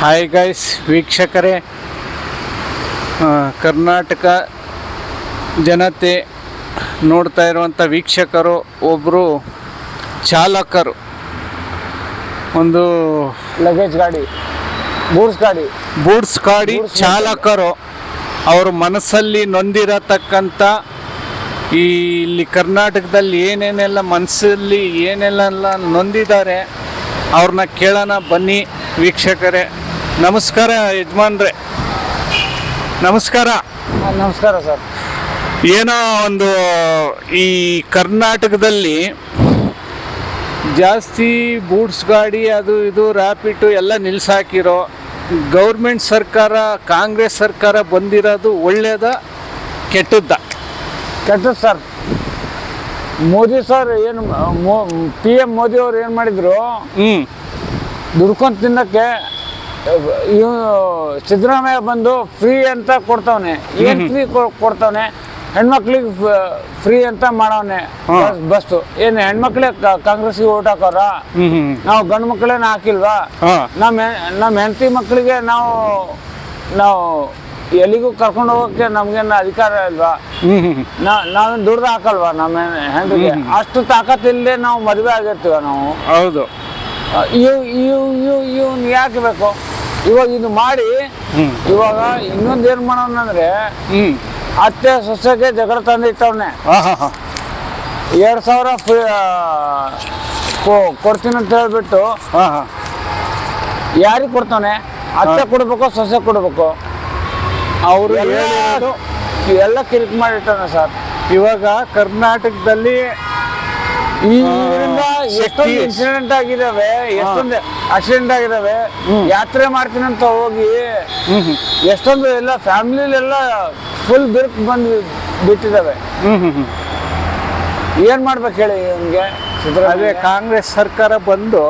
Hi guys ವೀಕ್ಷಕರೇ ಕರ್ನಾಟಕ ಜನತೆ ನೋಡ್ತಾ ಇರುವಂಥ ವೀಕ್ಷಕರು ಒಬ್ಬರು ಚಾಲಕರು. ಒಂದು ಲಗೇಜ್ ಗಾಡಿ ಬೂಟ್ಸ್ ಗಾಡಿ. ಬೂಟ್ಸ್ ಗಾಡಿ ಚಾಲಕರು. ಅವ್ರ ಮನಸ್ಸಲ್ಲಿ ನೊಂದಿರತಕ್ಕಂಥ ಈ ಇಲ್ಲಿ ಕರ್ನಾಟಕದಲ್ಲಿ ಏನೇನೆಲ್ಲ ಮನಸ್ಸಲ್ಲಿ ಏನೆಲ್ಲ ನೊಂದಿದ್ದಾರೆ ಅವ್ರನ್ನ ಕೇಳೋಣ ಬನ್ನಿ ವೀಕ್ಷಕರೇ. ನಮಸ್ಕಾರ ಯಜಮಾನ್ರೆ. ನಮಸ್ಕಾರ. ನಮಸ್ಕಾರ ಸರ್. ಏನೋ ಒಂದು ಈ ಕರ್ನಾಟಕದಲ್ಲಿ ಜಾಸ್ತಿ ಬೂಟ್ಸ್ ಗಾಡಿ ಅದು ಇದು ರ್ಯಾಪಿಟು ಎಲ್ಲ ನಿಲ್ಸಾಕಿರೋ ಗೌರ್ಮೆಂಟ್ ಸರ್ಕಾರ ಕಾಂಗ್ರೆಸ್ ಸರ್ಕಾರ ಬಂದಿರೋದು ಒಳ್ಳೇದ ಕೆಟ್ಟದ್ದ? ಕೆಟ್ಟದ್ದು ಸರ್. ಮೋದಿ ಸರ್ ಏನು ಪಿ ಎಂ ಮೋದಿ ಅವ್ರು ಏನು ಮಾಡಿದ್ರು? ಹ್ಞೂ ದುಡ್ಕೊಂಡು ತಿನ್ನಕ್ಕೆ ಸಿದ್ದರಾಮಯ್ಯ ಬಂದು ಫ್ರೀ ಅಂತ ಕೊಡ್ತಾವನೆ. ಏನು ಫ್ರೀ ಕೊಡ್ತಾವನೆ? ಹೆಣ್ಮಕ್ಳಿಗೆ ಫ್ರೀ ಅಂತ ಮಾಡವನೆ. ಬಸ್ ಏನ್ ಹೆಣ್ಮಕ್ಳೇ ಕಾಂಗ್ರೆಸ್ಗೆ ಓಟ್ ಹಾಕೋರ? ನಾವು ಗಂಡು ಮಕ್ಕಳೇನ ಹಾಕಿಲ್ವಾ? ನಮ್ಮ ನಮ್ಮ ಹೆಂಡತಿ ಮಕ್ಕಳಿಗೆ ನಾವು ನಾವು ಎಲ್ಲಿಗೂ ಕರ್ಕೊಂಡು ಹೋಗೋಕ್ಕೆ ನಮ್ಗೇನು ಅಧಿಕಾರ ಇಲ್ವಾ? ನಾವೇನು ದುಡ್ದು ಹಾಕಲ್ವಾ ನಮ್ಮ ಹೆಂಡ್ರಿಗೆ? ಅಷ್ಟು ತಾಕತ್ತಿಲ್ಲದೆ ನಾವು ಮದುವೆ ಆಗಿರ್ತೀವ ನಾವು. ಹೌದು. ಇವ್ ಇವ್ ಇವ್ ಇವ್ನ ಯಾಕೆ ಬೇಕು? ಇವಾಗ ಇದು ಮಾಡಿ ಇವಾಗ ಇನ್ನೊಂದು ಏನು ಮಾಡೋಣಂದ್ರೆ ಅತ್ತೆ ಸೊಸೆಗೆ ಜಗಳ ತಂದಿಟ್ಟವನೆ ಹಾಂ ಹಾಂ ಹಾಂ. ಎರಡು ಸಾವಿರ ಕೊಡ್ತೀನಿ ಅಂತ ಹೇಳ್ಬಿಟ್ಟು ಹಾಂ ಹಾಂ. ಯಾರಿಗೆ ಕೊಡ್ತಾನೆ ಅತ್ತೆ ಕೊಡ್ಬೇಕು ಸೊಸೆ ಕೊಡ್ಬೇಕು? ಅವರು ಎಲ್ಲ ಹೇಳಿರೋದು ಎಲ್ಲ ಕಿರಿಕ್ ಮಾಡಿಟ್ಟಾನೆ ಸರ್. ಇವಾಗ ಕರ್ನಾಟಕದಲ್ಲಿ ಈ ಎಷ್ಟೊಂದು ಇನ್ಸಿಡೆಂಟ್ ಆಗಿದಾವೆ ಎಷ್ಟೊಂದು ಆಕ್ಸಿಡೆಂಟ್ ಆಗಿದಾವೆ ಯಾತ್ರೆ ಮಾಡ್ತೀನಿ ಅಂತ ಹೋಗಿ ಎಷ್ಟೊಂದು ಎಲ್ಲ ಫ್ಯಾಮಿಲಿಲೆಲ್ಲ ಫುಲ್ ಬಿರ್ಕ್ ಬಂದು ಬಿಟ್ಟಿದಾವೆ. ಏನ್ ಮಾಡ್ಬೇಕು ಹೇಳಿ ನಿಮಗೆ? ಅದೇ ಕಾಂಗ್ರೆಸ್ ಸರ್ಕಾರ ಬಂದು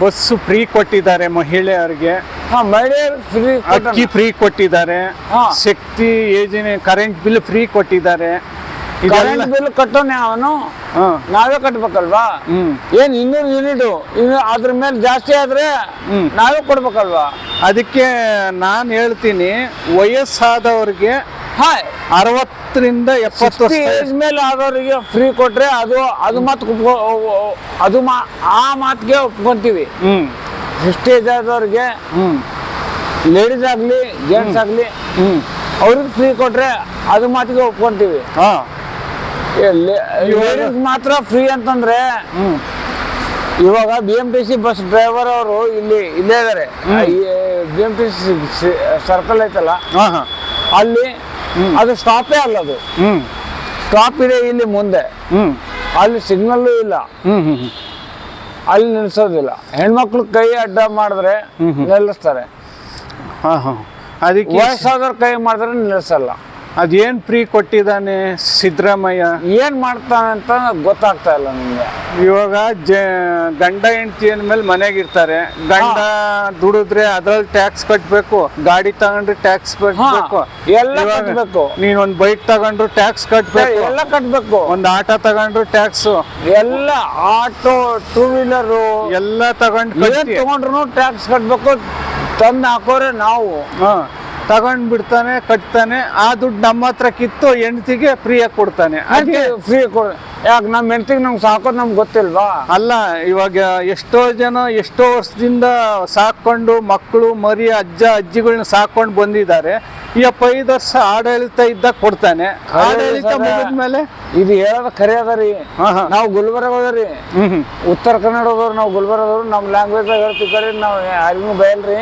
ಬಸ್ಸು ಫ್ರೀ ಕೊಟ್ಟಿದ್ದಾರೆ ಮಹಿಳೆಯರಿಗೆ. ಅಕ್ಕಿ ಫ್ರೀ ಕೊಟ್ಟಿದ್ದಾರೆ. ಶಕ್ತಿ ಯೋಜನೆ ಕರೆಂಟ್ ಬಿಲ್ ಫ್ರೀ ಕೊಟ್ಟಿದ್ದಾರೆ. ಕರೆಂಟ್ ಬಿಲ್ ಕಟ್ಟೋನೆ ಅವನು. ನಾವೇ ಕಟ್ಬೇಕಲ್ವಾ? ಏನ್ ಇನ್ನೂರು ಯೂನಿಟ್ ಇನ್ನು ಅದ್ರ ಮೇಲೆ ಜಾಸ್ತಿ ಆದ್ರೆ. ನಾವೇ ಕೊಡ್ಬೇಕಲ್ವಾ? ಅದಕ್ಕೆ ನಾನು ಹೇಳ್ತೀನಿ ವಯಸ್ಸಾದವ್ರಿಗೆ ಅರವತ್ತರಿಂದ ಎಪ್ಪತ್ತು ಏಜ್ ಮೇಲೆ ಆದವರಿಗೆ ಫ್ರೀ ಕೊಟ್ರೆ ಅದು ಅದು ಮಾತು ಅದು ಮಾ ಆ ಮಾತಿಗೆ ಒಪ್ಕೊಂತೀವಿ. ಸಿಕ್ಸ್ಟಿ ಏಜ್ ಆದವ್ರಿಗೆ ಲೇಡೀಸ್ ಆಗಲಿ ಜೆಂಟ್ಸ್ ಆಗಲಿ ಅವ್ರಿಗೆ ಫ್ರೀ ಕೊಟ್ರೆ ಅದು ಮಾತಿಗೆ ಒಪ್ಕೊಂತೀವಿ. ಮಾತ್ರ ಫ್ರೀ ಅಂತಂದ್ರೆ ಇವಾಗ B M T C bus driver ಅವರು ಇಲ್ಲಿ ಇಲ್ಲೇ ಇದಾರೆ. B M T C circle ಐತಲ್ಲ? ಅಲ್ಲಿ ಅದು ಸ್ಟಾಪೇ ಅಲ್ಲ ಅದು. ಸ್ಟಾಪ್ ಇದೆ ಇಲ್ಲಿ ಮುಂದೆ. ಅಲ್ಲಿ ಸಿಗ್ನಲ್ ಇಲ್ಲ. ಅಲ್ಲಿ ನಿಲ್ಸೋದಿಲ್ಲ. ಹೆಣ್ಮಕ್ಳು ಕೈ ಅಡ್ಡ ಮಾಡಿದ್ರೆ ನಿಲ್ಲಿಸ್ತಾರೆ. ಹಾ ಹಾ. ಅದಕ್ಕೆ ವಯಸ್ಸಾದವ್ರ ಕೈ ಮಾಡಿದ್ರೆ ನಿಲ್ಲಿಸಲ್ಲ. ಅದೇನ್ ಫ್ರೀ ಕೊಟ್ಟಿದ್ದಾನೆ ಸಿದ್ದರಾಮಯ್ಯ? ಏನು ಮಾಡ್ತಾನೆ ಅಂತ ಗೊತ್ತಾಗ್ತಾ ಇಲ್ಲ ನಿಮ್ಗೆ. ಇವಾಗ ಜ ಗಂಡ ಹೆಂಡತಿ ಮನೆಗೆ ಮನೆಗಿರ್ತಾರೆ ಗಂಡ ದುಡಿದ್ರೆ ಅದ್ರಲ್ಲಿ ಟ್ಯಾಕ್ಸ್ ಕಟ್ಬೇಕು ಗಾಡಿ ತಗೊಂಡ್ರೆ ಟ್ಯಾಕ್ಸ್ ಕಟ್ಬೇಕು. ಎಲ್ಲ ಕಟ್ಟಬೇಕು ಕಟ್ಬೇಕು. ನೀನ್ ಒಂದ್ ಬೈಕ್ ತಗೊಂಡ್ರು ಟ್ಯಾಕ್ಸ್ ಕಟ್ಬೇಕು. ಎಲ್ಲ ಕಟ್ಬೇಕು. ಒಂದ್ ಆಟೋ ತಗೊಂಡ್ರು ಟ್ಯಾಕ್ಸ್ ಎಲ್ಲ ಆಟೋ ಟೂ ವೀಲರು ಎಲ್ಲ ತಗೊಂಡ್ ತಗೊಂಡ್ರು ಟ್ಯಾಕ್ಸ್ ಕಟ್ಬೇಕು. ತಂದು ಹಾಕೋರೆ ನಾವು. ಹಾ. ತಗೊಂಡ್ ಬಿಡ್ತಾನೆ ಕಟ್ತಾನೆ ಆ ದುಡ್ಡು ನಮ್ಮ ಹತ್ರ ಕಿತ್ತು ಹೆಂಡತಿಗೆ ಫ್ರೀಯಾಗಿ ಕೊಡ್ತಾನೆ. ಫ್ರೀ ಕೊಡ ಯಾಕೆ ನಮ್ಮ ಹೆಂಡತಿಗೆ ನಮ್ಗೆ ಸಾಕೋದು ನಮ್ಗೆ ಗೊತ್ತಿಲ್ವಾ? ಅಲ್ಲ ಇವಾಗ ಎಷ್ಟೋ ಜನ ಎಷ್ಟೋ ವರ್ಷದಿಂದ ಸಾಕೊಂಡು ಮಕ್ಕಳು ಮರಿ ಅಜ್ಜ ಅಜ್ಜಿಗಳನ್ನ ಸಾಕೊಂಡು ಬಂದಿದ್ದಾರೆ. ಈ ಅಪ್ಪ ಐದು ವರ್ಷ ಆಡಳಿತ ಇದ್ದಾಗ ಕೊಡ್ತಾನೆ. ಆಡಳಿತ. ಮುಗಿದ್ಮೇಲೆ? ಇದು ಹೇಳೋದು ಖರೆ ಅದ ರೀ. ನಾವು ಗುಲ್ಬರ್ಗ ಹೋದ್ರಿ. ಉತ್ತರ ಕನ್ನಡದವ್ರು ನಾವು ಗುಲ್ಬರ್ಗದವ್ರು ನಮ್ಮ ಲ್ಯಾಂಗ್ವೇಜ್ ಹೇಳ್ತಿದ್ದಾರೆ ನಾವು ಯಾರಿಗೂ ಬಯಲ್ರಿ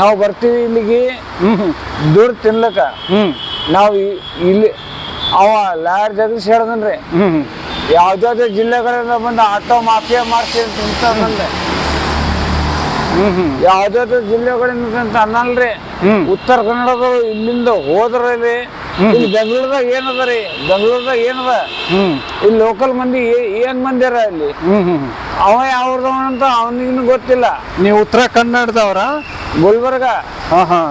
ನಾವು ಬರ್ತೀವಿ ಇಲ್ಲಿಗೆ. ದುಡ್ಡು ತಿನ್ಲಕ್ಕ. ನಾವು ಇಲ್ಲಿ ಅವ ಲಾಯರ್ ಜಗದೀಶ್ ಹೇಳ್ದನ್ರಿ ಯಾವ್ದಾವ್ದೇ ಜಿಲ್ಲೆಗಳಿಂದ ಬಂದು ಆಟೋ ಮಾಫಿಯಾ ಮಾಡ್ತೀನಿ ಅಂತ ಬಂದೆ. ಯಾವ್ದಾವ್ದು ಜಿಲ್ಲೆಗಳಿಂದ ಅಂತ ಅನ್ನಲ್ರಿ. ಉತ್ತರ ಕನ್ನಡದ ಇಲ್ಲಿಂದ ಹೋದ್ರಲ್ಲಿ ಇಲ್ಲಿ. ಬೆಂಗಳೂರದಾಗ ಏನದ ರೀ? ಬೆಂಗಳೂರದಾಗ ಏನದ? ಇಲ್ಲಿ ಲೋಕಲ್ ಮಂದಿ ಏನ್ ಮಂದಿ ಅರ ಇಲ್ಲಿ? ಅವ ಯಾವ್ದವ ಅಂತ ಅವನಿಗೂ ಗೊತ್ತಿಲ್ಲ. ನೀವು ಉತ್ತರ ಕನ್ನಡದವರ? ಗುಲ್ಬರ್ಗ. ಹಾ ಹಾ.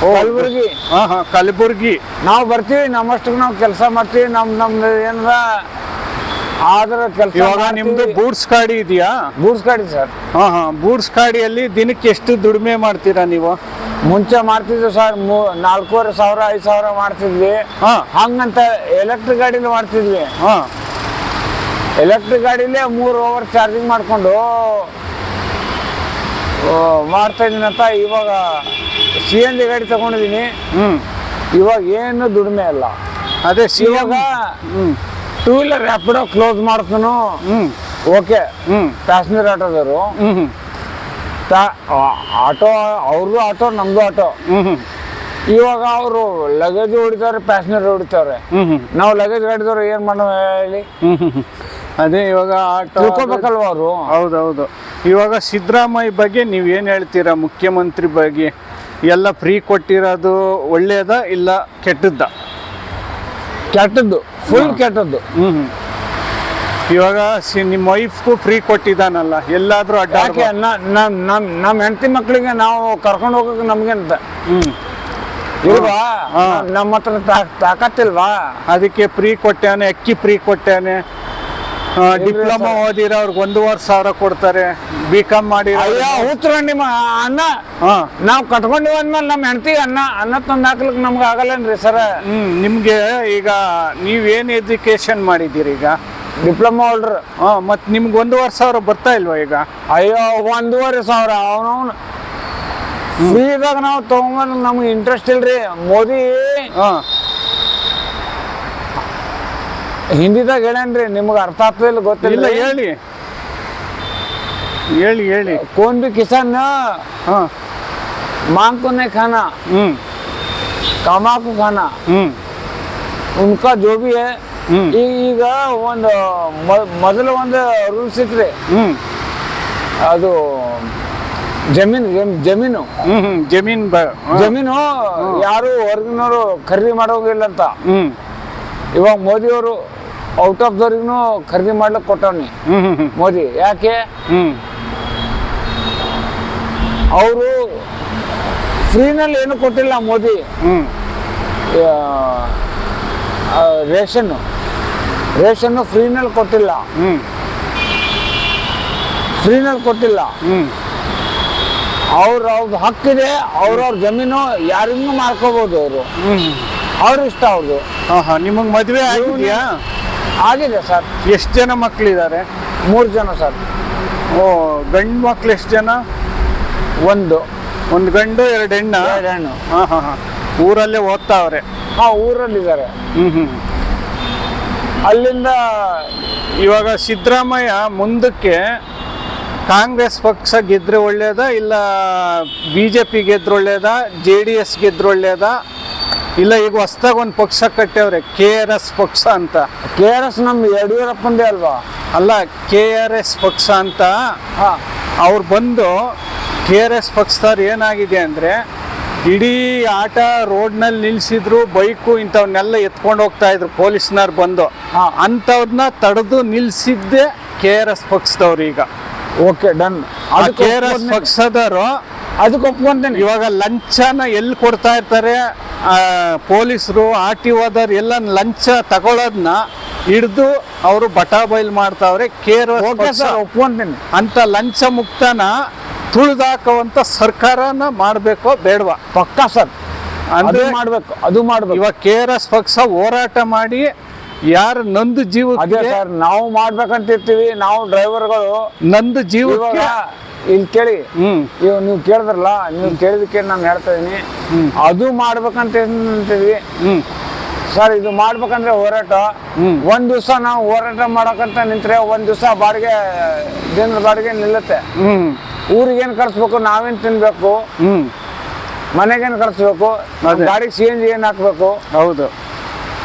ಕಲಬುರ್ಗಿ. ಹಾ ಹಾ ಕಲಬುರ್ಗಿ. ನಾವು ಬರ್ತೀವಿ ನಮ್ಮಷ್ಟಕ್ಕೆ ನಾವು ಕೆಲಸ ಮಾಡ್ತೀವಿ ನಮ್ ನಮ್ದು ಏನಾರ ಆದ್ರೆ ಕೆಲಸ ಇವಾಗ ನಿಮ್ದು ಬೂಟ್ಸ್ ಗಾಡಿ ಇದೆಯಾ? ಬೂಟ್ಸ್ ಗಾಡಿ ಸರ್. ಹಾ ಹಾ ಬೂಟ್ಸ್ ಗಾಡಿಯಲ್ಲಿ ದಿನಕ್ಕೆ ಎಷ್ಟು ದುಡಿಮೆ ಮಾಡ್ತೀರಾ ನೀವು? ಮುಂಚೆ ಮಾಡ್ತಿದ್ವಿ ಸರ್ ನಾಲ್ಕೂವರೆ ಸಾವಿರ ಐದು ಸಾವಿರ ಮಾಡ್ತಿದ್ವಿ. ಹಾ. ಹಂಗಂತ ಎಲೆಕ್ಟ್ರಿಕ್ ಗಾಡಿಲಿ ಮಾಡ್ತಿದ್ವಿ. ಹಾ. ಎಲೆಕ್ಟ್ರಿಕ್ ಗಾಡಿಲೇ ಮೂರು ಓವರ್ ಚಾರ್ಜಿಂಗ್ ಮಾಡಿಕೊಂಡು ಮಾಡ್ತಾ ಇದ್ದೀನಂತ ಇವಾಗ ಸಿ ಎನ್ ಜಿ ಗಾಡಿ ತಗೊಂಡಿದ್ದೀನಿ. ಹ್ಮ್. ಇವಾಗ ಏನು ದುಡಿಮೆ ಇಲ್ಲ. ಅದೇ ಸಿ ಇವಾಗ ಹ್ಮ್. ಟೂ ವೀಲರ್ ರ್ಯಾಪಿಡೋ ಕ್ಲೋಸ್ ಮಾಡ್ತಾನು. ಹ್ಮ್. ಓಕೆ. ಹ್ಮ್. ಪ್ಯಾಸೆಂಜರ್ ಆಟೋದವರು. ಹ್ಮ್ ಆಟೋ ಅವ್ರದ್ದು ಆಟೋ ನಮ್ದು ಆಟೋ. ಹ್ಮ್ ಇವಾಗ ಅವರು ಲಗೇಜ್ ಹೊಡಿತಾರೆ ಪ್ಯಾಸೆಂಜರ್ ಹೊಡಿತಾವ್ರೆ ನಾವು ಲಗೇಜ್ ಗಾಡಿದವ್ರು ಏನು ಮಾಡೋ ಹೇಳಿ. ಅದೇ ಇವಾಗ ಆಟೋ ತಿಳ್ಕೊಬೇಕಲ್ವ ಅವರು? ಹೌದೌದು. ಇವಾಗ ಸಿದ್ದರಾಮಯ್ಯ ಬಗ್ಗೆ ನೀವು ಏನು ಹೇಳ್ತೀರಾ? ಮುಖ್ಯಮಂತ್ರಿ ಬಗ್ಗೆ? ಎಲ್ಲ ಫ್ರೀ ಕೊಟ್ಟಿರೋದು ಒಳ್ಳೆಯದ ಇಲ್ಲ ಕೆಟ್ಟದ್ದ? ಕೆಟ್ಟದ್ದು ಫುಲ್ ಕೆಟ್ಟದ್ದು. ಹ್ಞೂ. ಇವಾಗ ಸಿ ನಿಮ್ಮ ವೈಫ್ಗೂ ಫ್ರೀ ಕೊಟ್ಟಿದ್ದಾನಲ್ಲ ಎಲ್ಲಾದರೂ ಅಡ್ಡ ಯಾಕೆ? ನಮ್ ನಮ್ ನಮ್ಮ ಹೆಂಡತಿ ಮಕ್ಕಳಿಗೆ ನಾವು ಕರ್ಕೊಂಡು ಹೋಗೋಕೆ ನಮ್ಗೆ ಅಂತ ಹ್ಮ್. ಇಲ್ವಾ ನಮ್ಮ ಹತ್ರ ತಾಕತ್ತಿಲ್ವಾ? ಅದಕ್ಕೆ ಫ್ರೀ ಕೊಟ್ಟಾನೆ ಅಕ್ಕಿ ಫ್ರೀ ಕೊಟ್ಟಾನೆ ಡಿಪ್ಲೊಮಾ ಓದಿರೋರ್ಗೆ ಒಂದೂವರೆ ಸಾವಿರ ಕೊಡ್ತಾರೆ. ಬಿ ಕಾಮ್ ಮಾಡಿ ಅಯ್ಯೋ ಹುತ್ರ ನಿಮ್ಮ ಅನ್ನ ಹಾ. ನಾವು ಕಟ್ಕೊಂಡಿವ ಅಂದ್ಮೇಲೆ ನಮ್ಮ ಹೆಂಡತಿ ಅನ್ನ ಅನ್ನ ತಂದು ಹಾಕ್ಲಿಕ್ಕೆ ನಮ್ಗೆ ಆಗಲ್ಲೇನ್ರಿ ಸರ್? ಹ್ಮ್ ನಿಮ್ಗೆ ಈಗ ನೀವೇನ್ ಎಜುಕೇಶನ್ ಮಾಡಿದ್ದೀರಿ ಈಗ? Diploma holder. ಹಾ ಮತ್ ನಿಮ್ಗೆ ಒಂದೂವರೆ ಸಾವಿರ ಬರ್ತಾ ಇಲ್ವಾ ಈಗ? ಅಯ್ಯೋ ಒಂದೂವರೆ ಸಾವಿರ ಅವನವನು. ಫ್ರೀದಾಗ ನಾವು ತಗೊಂಬಂದ್ ನಮ್ಗೆ ಇಂಟ್ರೆಸ್ಟ್ ಇಲ್ರಿ. ಮೋದಿ ಹಾ. ಹಿಂದಿದಾಗ ಹೇಳೇನ್ರಿ ನಿಮ್ಗೆ ಅರ್ಥ ಆಗ್ತದಿಲ್ಲ ಇಲ್ಲ ಗೊತ್ತಿಲ್ಲ ಹೇಳಿ ಹೇಳಿ ಹೇಳಿ कौन भी किसान न ಹಾ मांग को नहीं खाना ಹ್ಮ್ कमा को खाना ಹ್ಮ್ ಉನ್ಕಾ जो भी है ಹ್ಮ್ ಈ- ಈಗ ಒಂದು ಮ- ಮೊದಲು ಒಂದು ರೂಲ್ಸ್ ಇತ್ರಿ ಹ್ಮ್ ಅದು ಜಮೀನು ಜಮ್- ಜಮೀನು ಹ್ಮ್ ಹ್ಮ್ ಜಮೀನ್ ಬ ಹಾ. ಜಮೀನು ಯಾರು ಹೊರಗಿನವರು ಖರೀದಿ ಮಾಡೋಂಗಿಲ್ಲ ಅಂತ ಹ್ಮ್ ಇವಾಗ ಮೋದಿಯವರು ಔಟ್ ಆಫ್ ದವ್ರಿಗೂ ಖರೀದಿ ಮಾಡ್ಲಿಕ್ಕೆ ಕೊಟ್ಟವ್ನಿ. ಮೋದಿ. ಯಾಕೆ? ಅವರು ಫ್ರೀನಲ್ಲಿ ಏನು ಕೊಟ್ಟಿಲ್ಲ ಮೋದಿ. ರೇಷನ್ ರೇಷನ್ನು. ರೇಷನ್ನು ಫ್ರೀನಲ್ಲಿ ಕೊಟ್ಟಿಲ್ಲ. ಫ್ರೀನಲ್ಲಿ ಕೊಟ್ಟಿಲ್ಲ. ಅವ್ರ ಅವ್ರದ್ದು ಹಕ್ಕಿದೆ ಅವ್ರವ್ರ ಜಮೀನು ಯಾರಿಗೂ ಮಾರ್ಕೋಬಹುದು ಅವರು. ಅವ್ರ ಇಷ್ಟ ಅವ್ರದ್ದು ಹಾ ಹಾ ನಿಮಗೆ ಮದುವೆ ಆಗಿದ್ಯಾ? ಆಗಿದೆ ಸರ್. ಎಷ್ಟು ಜನ ಮಕ್ಕಳಿದ್ದಾರೆ ಮೂರು ಜನ ಸರ್. ಓ ಗಂಡು ಮಕ್ಳು ಎಷ್ಟು ಜನ? ಒಂದು. ಒಂದು ಗಂಡು ಎರಡು ಹೆಣ್ಣು? ಎರಡು ಹೆಣ್ಣು. ಹಾ ಹಾ ಹಾ ಊರಲ್ಲೇ ಓದ್ತಾವ್ರೆ? ಹಾ ಊರಲ್ಲಿದ್ದಾರೆ. ಹ್ಮ್ ಹ್ಮ್. ಅಲ್ಲಿಂದ ಇವಾಗ ಸಿದ್ದರಾಮಯ್ಯ ಮುಂದಕ್ಕೆ ಕಾಂಗ್ರೆಸ್ ಪಕ್ಷ ಗೆದ್ರೆ ಒಳ್ಳೇದಾ ಇಲ್ಲ ಬಿ ಜೆ ಪಿ ಗೆದ್ರೆ ಒಳ್ಳೇದಾ ಜೆ ಡಿ ಎಸ್ ಗೆದ್ರೆ ಒಳ್ಳೇದ? ಇಲ್ಲ ಈಗ ಹೊಸ್ದಾಗ ಒಂದು ಪಕ್ಷ ಕಟ್ಟವ್ರೆ ಕೆ ಆರ್ ಎಸ್ ಪಕ್ಷ ಅಂತ. ಕೆ ಆರ್ ಎಸ್ ನಮ್ಮ ಯಡಿಯೂರಪ್ಪಂದೇ ಅಲ್ವಾ? ಅಲ್ಲ ಕೆ ಆರ್ ಎಸ್ ಪಕ್ಷ ಅಂತ. ಹಾ. ಅವ್ರು ಬಂದು ಕೆ ಆರ್ ಎಸ್ ಪಕ್ಷದವ್ರು ಏನಾಗಿದೆ ಅಂದರೆ ಇಡೀ ಆಟ ರೋಡ್ನಲ್ಲಿ ನಿಲ್ಸಿದ್ರು ಬೈಕು ಇಂಥವನ್ನೆಲ್ಲ ಎತ್ಕೊಂಡು ಹೋಗ್ತಾ ಇದ್ರು ಪೊಲೀಸ್ನವ್ರು ಬಂದು. ಅಂಥವ್ರನ್ನ ತಡೆದು ನಿಲ್ಸಿದ್ದೆ ಕೆ ಆರ್ ಎಸ್ ಪಕ್ಷದವ್ರು ಈಗ. Okay done K R S ಪಕ್ಷದವರು ಅದಕ್ಕೆ ಒಪ್ಕೊಂತೇನೆ ಇವಾಗ ಲಂಚನ ಎಲ್ಲಿ ಕೊಡ್ತಾ ಇರ್ತಾರೆ? ಪೊಲೀಸರು ಆರ್ ಟಿ ಓದವ್ರು ಎಲ್ಲ ಲಂಚ ತಗೊಳ್ಳೋದನ್ನ ಹಿಡಿದು ಅವರು ಬಟಾ ಬಯಲ್ ಮಾಡ್ತಾವ್ರೆ. ಕೇರ್ ಒಪ್ಕೊಂತೇನೆ ಅಂತ ಲಂಚ ಮುಕ್ತನ ತುಳಿದಾಕುವಂತ ಸರ್ಕಾರನ ಮಾಡಬೇಕು ಬೇಡವಾ? ಪಕ್ಕ ಸರ್. ಅದು ಅಂದ್ರೆ ಮಾಡ್ಬೇಕು ಅದು ಮಾಡ್ಬೇಕು. ಇವಾಗ ಕೆ ಆರ್ ಎಸ್ ಪಕ್ಷ ಹೋರಾಟ ಮಾಡಿ ಯಾರು ನಂದು ಜೀವ ನಾವು ಮಾಡ್ಬೇಕಂತ ಇರ್ತೀವಿ ನಾವು ಡ್ರೈವರ್ಗಳು ನಂದು ಜೀವ ಇಲ್ಲಿ ಕೇಳಿ. ಇವಾಗ ನೀವು ಕೇಳಿದ್ರಲ್ಲ ನೀವು ಕೇಳಿದಕ್ಕೆ ನಾನು ಹೇಳ್ತಾ ಇದೀನಿ. ಅದು ಮಾಡ್ಬೇಕಂತ ಹ್ಮ್. ಸರ್ ಇದು ಮಾಡ್ಬೇಕಂದ್ರೆ ಹೋರಾಟ. ಒಂದ್ ದಿವಸ ನಾವು ಹೋರಾಟ ಮಾಡಕಂತ ನಿಂತ್ರೆ ಒಂದ್ ದಿವಸ ಬಾಡಿಗೆ ಜನರ ಬಾಡಿಗೆ ನಿಲ್ಲುತ್ತೆ. ಊರಿಗೇನು ಕಳಿಸ್ಬೇಕು ನಾವೇನು ತಿನ್ಬೇಕು? ಮನೆಗೇನು ಕಳಿಸ್ಬೇಕು ಗಾಡಿ ಗಾಡಿಗೆ ಸಿ ಎನ್ ಜಿ ಏನು ಹಾಕ್ಬೇಕು? ಹೌದು.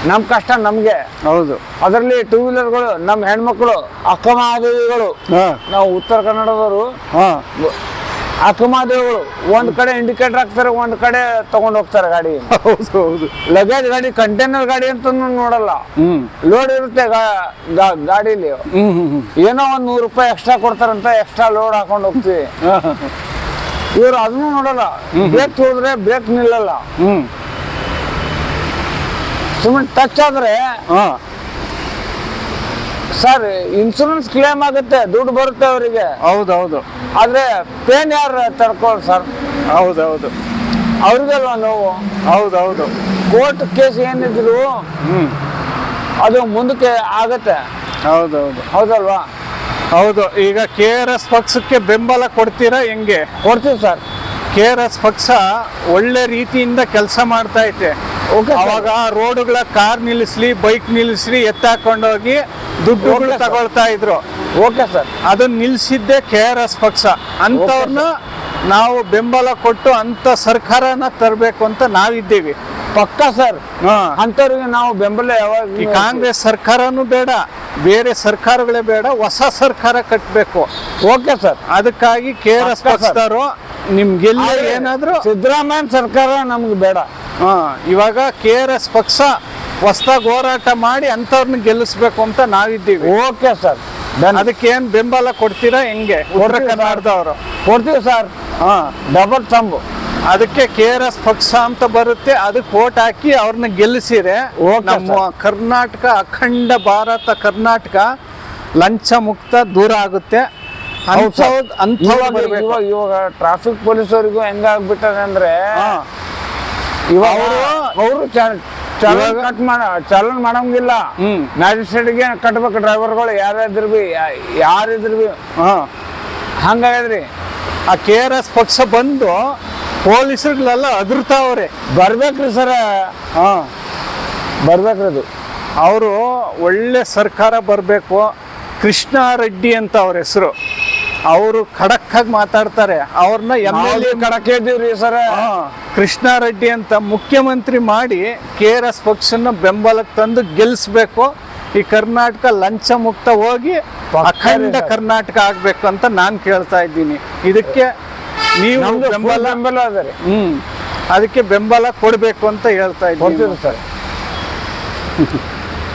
ನಮ್ಮ ಕಷ್ಟ ನಮಗೆ. ಹೌದು. ಅದರಲ್ಲಿ ಟೂ ವೀಲರ್ಗಳು ನಮ್ಮ ಹೆಣ್ಮಕ್ಳು ಅಕ್ಕಮಹಾದೇವಿಗಳು ನಾವು ಉತ್ತರ ಕನ್ನಡದವರು. ಅಕ್ಕಮಹಾದೇವಿಗಳು ಒಂದ್ ಕಡೆ ಇಂಡಿಕೇಟರ್ ಹಾಕ್ತಾರೆ ಒಂದ್ ಕಡೆ ತಗೊಂಡ್ ಹೋಗ್ತಾರೆ ಗಾಡಿ. ಹೌದು ಹೌದು. ಲಗೇಜ್ ಗಾಡಿ ಕಂಟೈನರ್ ಗಾಡಿ ಅಂತ ನೋಡಲ್ಲ. ಲೋಡ್ ಇರುತ್ತೆ ಗಾಡಿಲಿ. ಏನೋ ಒಂದ್ ನೂರು ರೂಪಾಯಿ ಎಕ್ಸ್ಟ್ರಾ ಕೊಡ್ತಾರಂತ ಎಕ್ಸ್ಟ್ರಾ ಲೋಡ್ ಹಾಕೊಂಡು ಹೋಗ್ತೀವಿ. ಇವ್ರು ಅದನ್ನು ನೋಡಲ್ಲ. ಬ್ರೇಕ್ ತುಳಿದ್ರೆ ಬ್ರೇಕ್ ನಿಲ್ಲಲ್ಲ. ಸುಮ್ಮನೆ ಟಚ್ ಆದ್ರೆ ಹಾ. ಸರ್ ಇನ್ಶೂರೆನ್ಸ್ ಕ್ಲೇಮ್ ಆಗುತ್ತೆ ದುಡ್ಡು ಬರುತ್ತೆ ಅವರಿಗೆ. ಹೌದೌದು. ಆದ್ರೆ ಪೇನ್ ಯಾರು ತಡ್ಕೊಳ್ಳಿ ಸರ್? ಹೌದೌದು. ಅವ್ರಿಗಲ್ವಾ ನೋವು? ಹೌದೌದು. ಕೋರ್ಟ್ ಕೇಸ್ ಏನಿದ್ರು ಅದು ಮುಂದಕ್ಕೆ ಆಗತ್ತೆ. ಹೌದೌದು. ಹೌದಲ್ವಾ? ಹೌದು. ಈಗ ಕೆ ಆರ್ ಎಸ್ ಪಕ್ಷಕ್ಕೆ ಬೆಂಬಲ ಕೊಡ್ತೀರಾ ಹೆಂಗೆ? ಕೊಡ್ತೀವಿ ಸರ್. ಕೆ ಆರ್ ಎಸ್ ಪಕ್ಷ ಒಳ್ಳೆ ರೀತಿಯಿಂದ ಕೆಲಸ ಮಾಡ್ತಾ ಐತೆ. ಅವಾಗ ರೋಡ್ಗಳ ಕಾರ್ ನಿಲ್ಲಿಸ್ಲಿ ಬೈಕ್ ನಿಲ್ಲಿಸ್ಲಿ ಎತ್ತಾಕೊಂಡೋಗಿ ದುಡ್ಡು. ತಗೊಳ್ತಾ ಇದ್ರು. Okay sir. ಅದನ್ನ ನಿಲ್ಸಿದ್ದೆ ಕೆ ಆರ್ ಎಸ್ ಪಕ್ಷ. ಅಂಥವ್ರನ್ನ ನಾವು ಬೆಂಬಲ ಕೊಟ್ಟು ಅಂತ ಸರ್ಕಾರನ ತರಬೇಕು ಅಂತ ನಾವಿದ್ದೀವಿ. ಪಕ್ಕ ಸರ್. ಅಂತವ್ರಿಗೆ ಅಂಥವ್ರಿಗೆ ನಾವು ಬೆಂಬಲ ಯಾವಾಗ ಈ ಕಾಂಗ್ರೆಸ್ ಸರ್ಕಾರನು ಬೇಡ ಬೇರೆ ಸರ್ಕಾರಗಳೇ ಬೇಡ ಹೊಸ ಸರ್ಕಾರ ಕಟ್ಟಬೇಕು ಓಕೆ ಸರ್. ಅದಕ್ಕಾಗಿ ಕೆ ಆರ್ ಎಸ್ ಪಕ್ಷದವರು ನಿಮ್ಗೆಲ್ಲ ಏನಾದರೂ ಸಿದ್ದರಾಮಯ್ಯ ಸರ್ಕಾರ ನಮ್ಗೆ ಬೇಡ. ಇವಾಗ ಕೆ ಆರ್ ಎಸ್ ಪಕ್ಷ ಹೊಸದಾಗಿ ಹೋರಾಟ ಮಾಡಿ ಅಂಥವ್ರನ್ನ ಗೆಲ್ಲಿಸ್ಬೇಕು ಅಂತ ನಾವಿದ್ದೀವಿ. Okay sir. ಅದಕ್ಕೆ ಏನ್ ಬೆಂಬಲ ಕೊಡ್ತೀರಾ ಹೆಂಗೆ? ಉತ್ತರ ಕರ್ನಾಟಕದವರು. ಕೊಡ್ತೀವಿ ಸರ್. ಹಾ. ಡಬಲ್ ತಂಬು. ಅದಕ್ಕೆ ಕೆ ಆರ್ ಎಸ್ ಪಕ್ಷ ಅಂತ ಬರುತ್ತೆ ಅದಕ್ಕೆ ಓಟ್ ಹಾಕಿ ಅವ್ರನ್ನ ಗೆಲ್ಲಿಸಿರೆ Okay, ನಮ್ಮ ಕರ್ನಾಟಕ ಅಖಂಡ ಭಾರತ ಕರ್ನಾಟಕ ಲಂಚ ಮುಕ್ತ ದೂರ ಆಗುತ್ತೆ. ಇವಾಗ ಇವಾಗ ಟ್ರಾಫಿಕ್ ಪೊಲೀಸರಿಗೂ ಹೆಂಗಾಗ್ಬಿಟ್ಟದೆ ಅಂದ್ರೆ ಹಾ. ಇವಾಗ ಅವರು ಚಲನ್ ಕಟ್ ಮಾಡ ಚಲನ್ ಮಾಡಂಗಿಲ್ಲ. ಮ್ಯಾಜಿಸ್ಟ್ರೇಟ್ಗೆ ಕಟ್ಬೇಕು ಡ್ರೈವರ್ಗಳು ಯಾರಿದ್ರು ಬಿ ಯಾರಿದ್ರು ಬಿ. ಹಂಗಾಗ್ಯದ್ರಿ ಆ ಕೆ ಆರ್ ಎಸ್ ಪಕ್ಷ ಬಂದು ಪೊಲೀಸರುಗಳೆಲ್ಲ ಅದುರ್ತಾವ್ರೆ ಬರ್ಬೇಕ್ರಿ ಸರ. ಹಾ. ಬರ್ಬೇಕ್ರಿ ಅದು ಅವರು ಒಳ್ಳೆ ಸರ್ಕಾರ ಬರಬೇಕು. ಕೃಷ್ಣ ರೆಡ್ಡಿ ಅಂತ ಅವ್ರ ಹೆಸರು. ಅವರು ಖಡಕ್ ಆಗಿ ಮಾತಾಡ್ತಾರೆ. ಅವ್ರನ್ನ ಎಂ ಎಲ್ ಎ ಸರ್ ಇದ್ದೀವ್ರಿ ಸರ. ಕೃಷ್ಣ ರೆಡ್ಡಿ ಅಂತ ಮುಖ್ಯಮಂತ್ರಿ ಮಾಡಿ ಕೆ ಆರ್ ಎಸ್ ಪಕ್ಷನ ಬೆಂಬಲಕ್ಕೆ ತಂದು ಗೆಲ್ಲಿಸ್ಬೇಕು ಈ ಕರ್ನಾಟಕ ಲಂಚ ಮುಕ್ತ ಹೋಗಿ ಅಖಂಡ ಕರ್ನಾಟಕ ಆಗ್ಬೇಕು ಅಂತ ನಾನು ಕೇಳ್ತಾ ಇದ್ದೀನಿ. ಇದಕ್ಕೆ ನೀವು ಬೆಂಬಲ ಬೆಂಬಲ ಅದ ರೀ. ಹ್ಮ್ ಅದಕ್ಕೆ ಬೆಂಬಲ ಕೊಡಬೇಕು ಅಂತ ಹೇಳ್ತಾ ಇದ್ದೀನಿ. ಸರ್.